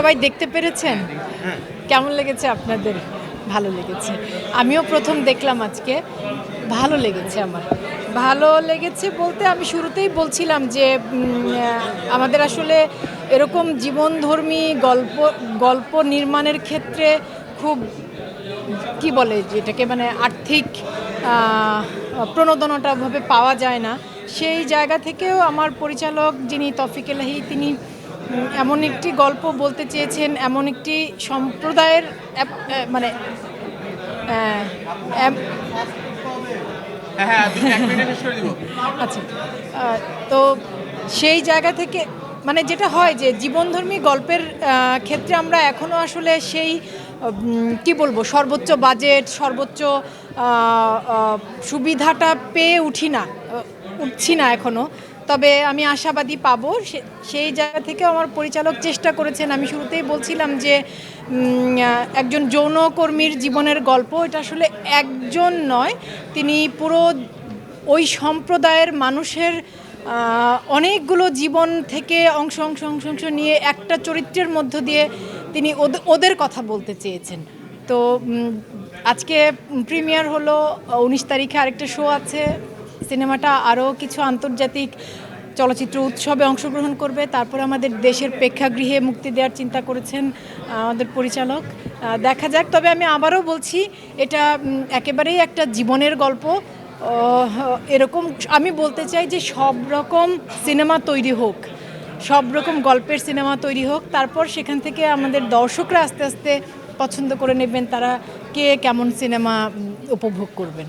সবাই দেখতে পেরেছেন? কেমন লেগেছে আপনাদের? ভালো লেগেছে। আমিও প্রথম দেখলাম আজকে। ভালো লেগেছে আমার। ভালো লেগেছে বলতে আমি শুরুতেই বলছিলাম যে আমাদের আসলে এরকম জীবনধর্মী গল্প গল্প নির্মাণের ক্ষেত্রে খুব কি বলে যেটাকে মানে আর্থিক আহ, প্রণোদনাটা ভাবে পাওয়া যায় না। সেই জায়গা থেকেও আমার পরিচালক যিনি তফিক এলাহি তিনি এমন একটি গল্প বলতে চেয়েছেন এমন একটি সম্প্রদায়ের মানে হ্যাঁ হ্যাঁ আচ্ছা তো সেই জায়গা থেকে মানে যেটা হয় যে জীবনধর্মী গল্পের ক্ষেত্রে আমরা এখনও আসলে সেই কি বলব সর্বোচ্চ বাজেট সর্বোচ্চ সুবিধাটা পেয়ে উঠি না। উঠছি না এখনও তবে আমি আশাবাদী পাবো। সেই জায়গা থেকে আমার পরিচালক চেষ্টা করেছেন। আমি শুরুতেই বলছিলাম যে একজন যৌনকর্মীর জীবনের গল্প। এটা আসলে একজন নয়, তিনি পুরো ওই সম্প্রদায়ের মানুষের অনেকগুলো জীবন থেকে অংশ অংশ অংশ অংশ নিয়ে একটা চরিত্রের মধ্য দিয়ে তিনি ওদে- ওদের কথা বলতে চেয়েছেন। তো আজকে প্রিমিয়ার হলো, উনিশ তারিখে আরেকটা শো আছে। সিনেমাটা আরও কিছু আন্তর্জাতিক চলচ্চিত্র উৎসবে অংশগ্রহণ করবে। তারপর আমাদের দেশের প্রেক্ষাগৃহে মুক্তি দেওয়ার চিন্তা করেছেন আমাদের পরিচালক। দেখা যাক, তবে আমি আবারও বলছি, এটা একেবারেই একটা জীবনের গল্প। এরকম আমি বলতে চাই যে সব রকম সিনেমা তৈরি হোক, সব রকম গল্পের সিনেমা তৈরি হোক, তারপর সেখান থেকে আমাদের দর্শকরা আস্তে আস্তে পছন্দ করে নেবেন তারা কে কেমন সিনেমা উপভোগ করবেন।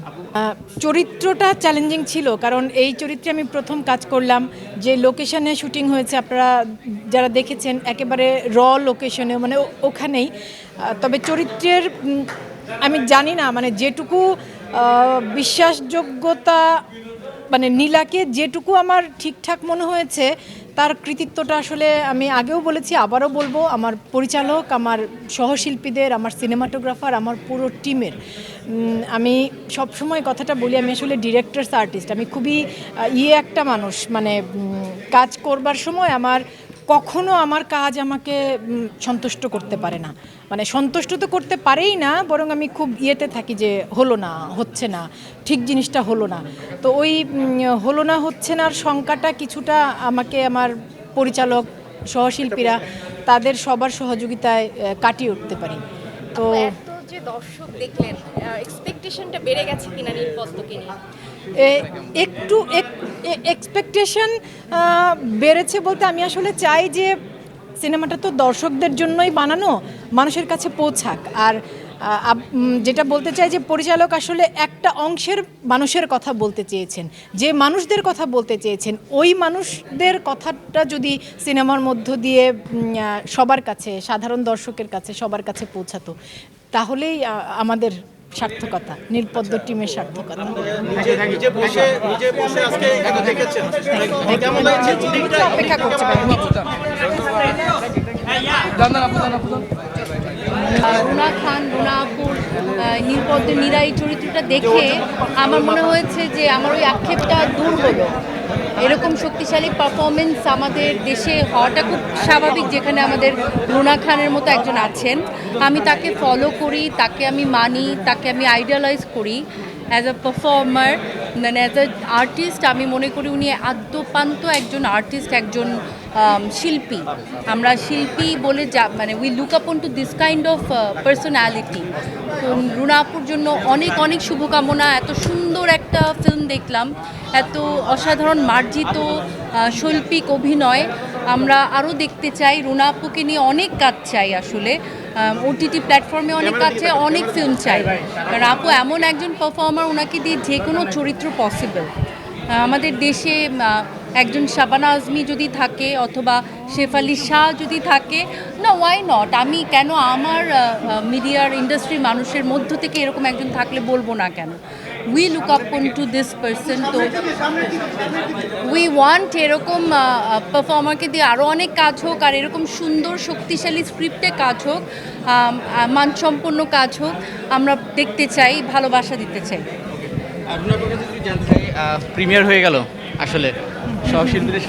চরিত্রটা চ্যালেঞ্জিং ছিল, কারণ এই চরিত্রে আমি প্রথম কাজ করলাম যে লোকেশনে শুটিং হয়েছে, আপনারা যারা দেখেছেন, একেবারে র লোকেশনে মানে ওখানেই। তবে চরিত্রের আমি জানি না মানে যেটুকু বিশ্বাসযোগ্যতা মানে নীলাকে যেটুকু আমার ঠিকঠাক মনে হয়েছে, তার কৃতিত্বটা আসলে আমি আগেও বলেছি, আবারও বলব, আমার পরিচালক, আমার সহশিল্পীদের, আমার সিনেমাটোগ্রাফার, আমার পুরো টিমের আমি সবসময় কথাটা বলি, আমি আসলে ডিরেক্টার্স আর্টিস্ট, আমি খুবই ইয়ে একটা মানুষ মানে কাজ করবার সময় আমার কখনো আমার কাজ আমাকে সন্তুষ্ট করতে পারে না। মানে সন্তুষ্ট তো করতে পারেই না, বরং আমি খুব ইয়েতে থাকি যে হলো না, হচ্ছে না, ঠিক জিনিসটা হলো না। তো ওই হলো না, হচ্ছে নার শঙ্কাটা কিছুটা আমাকে, আমার পরিচালক, সহশিল্পীরা, তাদের সবার সহযোগিতায় কাটিয়ে উঠতে পারি। তো যে দর্শক দেখলেন এক্সপেকটেশনটা বেড়ে গেছে কিনা নীলপদ্মকে নিয়ে? একটু এক্সপেকটেশন বেড়েছে বলতে আমি আসলে চাই যে সিনেমাটা তো দর্শকদের জন্যই বানানো, মানুষের কাছে পৌঁছাক। আর যেটা বলতে চাই যে পরিচালক আসলে একটা অংশের মানুষের কথা বলতে চেয়েছেন। যে মানুষদের কথা বলতে চেয়েছেন, ওই মানুষদের কথাটা যদি সিনেমার মধ্য দিয়ে সবার কাছে, সাধারণ দর্শকের কাছে, সবার কাছে পৌঁছাতো তাহলেই আমাদের সার্থকতা নীলপদ্ম টিমের সার্থকতা। অপেক্ষা করছে রুনা খান রুনা আপুর আহ, নীলপদ্মের নীরা এই চরিত্রটা দেখে আমার মনে হয়েছে যে আমার ওই আক্ষেপটা দূর হলো। এরকম শক্তিশালী পারফরমেন্স আমাদের দেশে হওয়াটা খুব স্বাভাবিক, যেখানে আমাদের রুনা খানের মতো একজন আছেন। আমি তাকে ফলো করি, তাকে আমি মানি, তাকে আমি আইডিয়ালাইজ করি। অ্যাজ আ পারফর্মার মানে অ্যাজ আ আর্টিস্ট আমি মনে করি উনি আদ্যপান্ত একজন আর্টিস্ট একজন শিল্পী। আমরা শিল্পী বলে যা মানে we look up to this kind of personality তো রুনাপুর জন্য অনেক অনেক শুভকামনা এত সুন্দর একটা ফিল্ম দেখলাম এত অসাধারণ মার্জিত আহ, শৈল্পিক অভিনয়। আমরা আরও দেখতে চাই রুনা আপুকে নিয়ে অনেক কাজ চাই আসলে। ওটিটি প্ল্যাটফর্মে অনেক কাজ চাই অনেক ফিল্ম চাই। কারণ আপু এমন একজন পারফর্মার ওনাকে দিয়ে যে কোনো চরিত্র পসিবল আমাদের দেশে একজন শাবানা আজমি যদি থাকে অথবা শেফালি শাহ যদি থাকে, না ওয়াই নট আমি কেন আমার মিডিয়ার ইন্ডাস্ট্রির মানুষের মধ্য থেকে এরকম একজন থাকলে বলব না কেন? We look up to this person তো উই ওয়ান্ট এরকম পারফর্মারকে দিয়ে আরও অনেক কাজ হোক, আর এরকম সুন্দর শক্তিশালী স্ক্রিপ্টে কাজ হোক মানসম্পন্ন কাজ হোক, আমরা দেখতে চাই, ভালোবাসা দিতে চাই। প্রিমিয়ার হয়ে গেল আসলে। সহশিল্পীদের